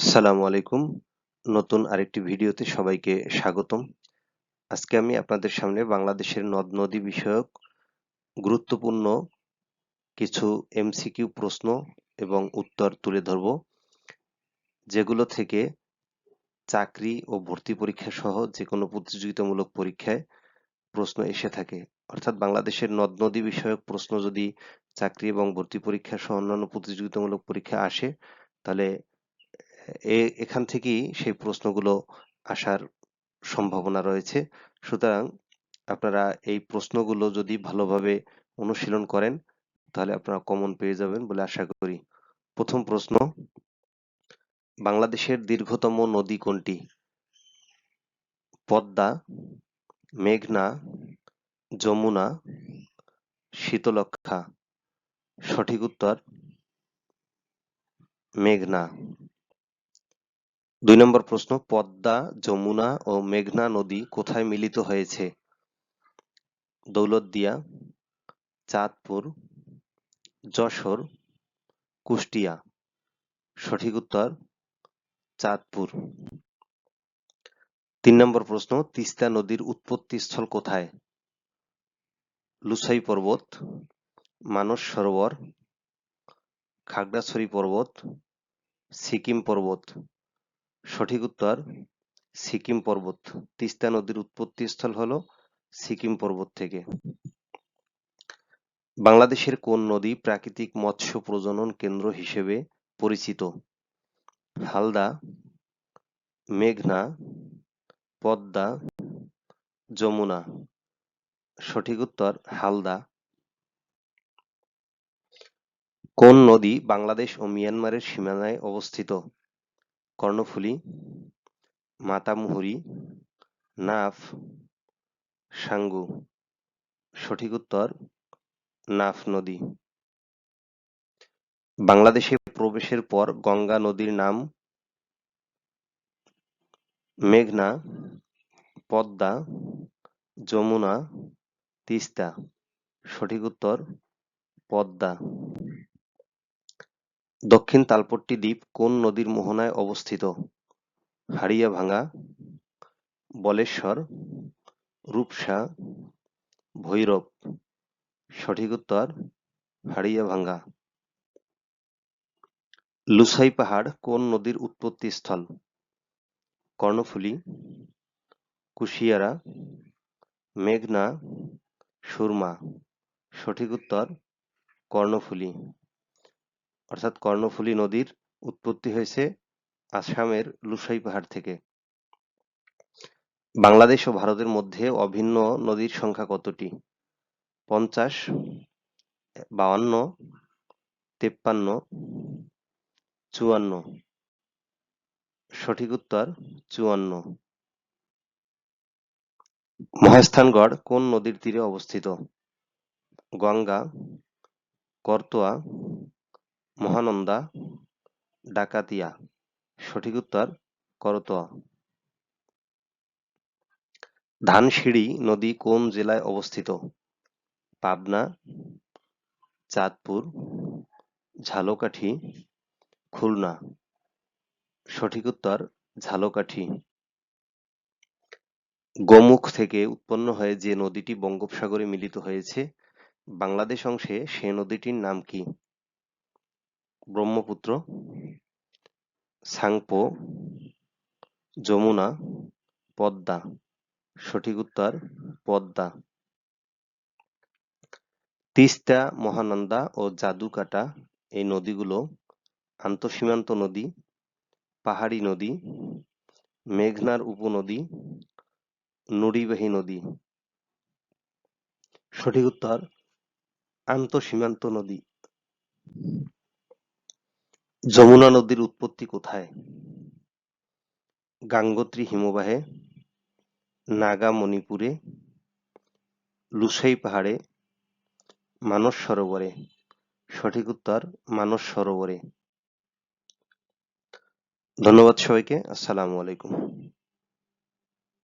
আসসালামু আলাইকুম। নতুন আরেকটি ভিডিওতে সবাইকে স্বাগতম। আজকে আমি আপনাদের সামনে বাংলাদেশের নদ নদী বিষয়ক গুরুত্বপূর্ণ কিছু এমসিকিউ প্রশ্ন এবং উত্তর তুলে ধরব, যেগুলো থেকে চাকরি ও ভর্তি পরীক্ষা সহ যে কোনো প্রতিযোগিতামূলক পরীক্ষায় প্রশ্ন এসে থাকে। অর্থাৎ বাংলাদেশের নদ নদী বিষয়ক প্রশ্ন যদি চাকরি এবং ভর্তি পরীক্ষা সহ অন্যান্য প্রতিযোগিতামূলক পরীক্ষা আসে, তাহলে এখান থেকেই সেই প্রশ্নগুলো আসার সম্ভাবনা রয়েছে। সুতরাং আপনারা এই প্রশ্নগুলো যদি ভালোভাবে অনুশীলন করেন, তাহলে আপনারা কমন পেয়ে যাবেন বলে আশা করি। প্রথম প্রশ্ন, বাংলাদেশের দীর্ঘতম নদী কোনটি? পদ্মা, মেঘনা, যমুনা শীতলক্ষা সঠিক উত্তর, মেঘনা। দুই নম্বর প্রশ্ন, পদ্মা, যমুনা ও মেঘনা নদী কোথায় মিলিত হয়েছে? দৌলতদিয়া, চাঁদপুর, যশোর, কুষ্টিয়া। সঠিক উত্তর, চাঁদপুর। তিন নম্বর প্রশ্ন, তিস্তা নদীর উৎপত্তি স্থল কোথায়? লুসাই পর্বত, মানস সরোবর, খাগড়াছড়ি পর্বত, সিকিম পর্বত। সঠিক উত্তর, সিকিম পর্বত। তিস্তা নদীর উৎপত্তি স্থল হলো সিকিম পর্বত থেকে। বাংলাদেশের কোন নদী প্রাকৃতিক মৎস্য প্রজনন কেন্দ্র হিসেবে পরিচিত? হালদা, মেঘনা, পদ্মা, যমুনা। সঠিক উত্তর, হালদা। কোন নদী বাংলাদেশ ও মিয়ানমারের সীমানায় অবস্থিত? কর্ণফুলী, মাতামুহুরী, নাফ, সাঙ্গু। সঠিক উত্তর, নাফ নদী। বাংলাদেশে প্রবেশের পর গঙ্গা নদীর নাম মেঘনা, পদ্মা, যমুনা, তিস্তা। সঠিক উত্তর, পদ্মা। দক্ষিণ তালপট্টি দ্বীপ কোন নদীর মোহনায় অবস্থিত? হাড়িয়াভাঙ্গা, বলেশ্বর, রূপসা, ভৈরব। সঠিক উত্তর, হাড়িয়াভাঙ্গা। লুসাই পাহাড় কোন নদীর উৎপত্তি স্থল? কর্ণফুলী, কুশিয়ারা, মেঘনা, সুরমা। সঠিক উত্তর, কর্ণফুলী। অর্থাৎ কর্ণফুলী নদীর উৎপত্তি হয়েছে আসামের লুসাই পাহাড় থেকে। বাংলাদেশ ও ভারতের মধ্যে অভিন্ন নদীর সংখ্যা কতটি? পঞ্চাশ, বাউান্ন, তেপ্পান্ন, চুয়ান্ন। সঠিক উত্তর, চুয়ান্ন। মহাস্থানগড় কোন নদীর তীরে অবস্থিত? গঙ্গা, করতোয়া মহানন্দা, ডাকাতিয়া, সঠিক উত্তর করতোয়া। ধানসিঁড়ি নদী কোন জেলায় অবস্থিত? পাবনা, চাঁদপুর, ঝালকাঠি, খুলনা। সঠিক উত্তর ঝালকাঠি। গোমুখ থেকে উৎপন্ন হয়ে যে নদীটি বঙ্গোপসাগরে মিলিত হয়েছে, বাংলাদেশ অংশে সে নদীটির নাম কি? ব্রহ্মপুত্র, সাংপো, যমুনা, পদ্মা। সঠিক উত্তর, পদ্মা। তিস্তা, মহানন্দা ও জাদুকাটা এই নদীগুলো আন্তঃসীমান্ত নদী, পাহাড়ি নদী, মেঘনার উপনদী, নুড়িবাহী নদী। সঠিক উত্তর, আন্তঃসীমান্ত নদী। যমুনা নদীর উৎপত্তি কোথায়? গাঙ্গোত্রী হিমবাহে নাগা মণিপুরে লুসাই পাহাড়ে, মানস সরোবরে। সঠিক উত্তর, মানস সরোবরে। ধন্যবাদ সবাইকে, আসসালামু আলাইকুম।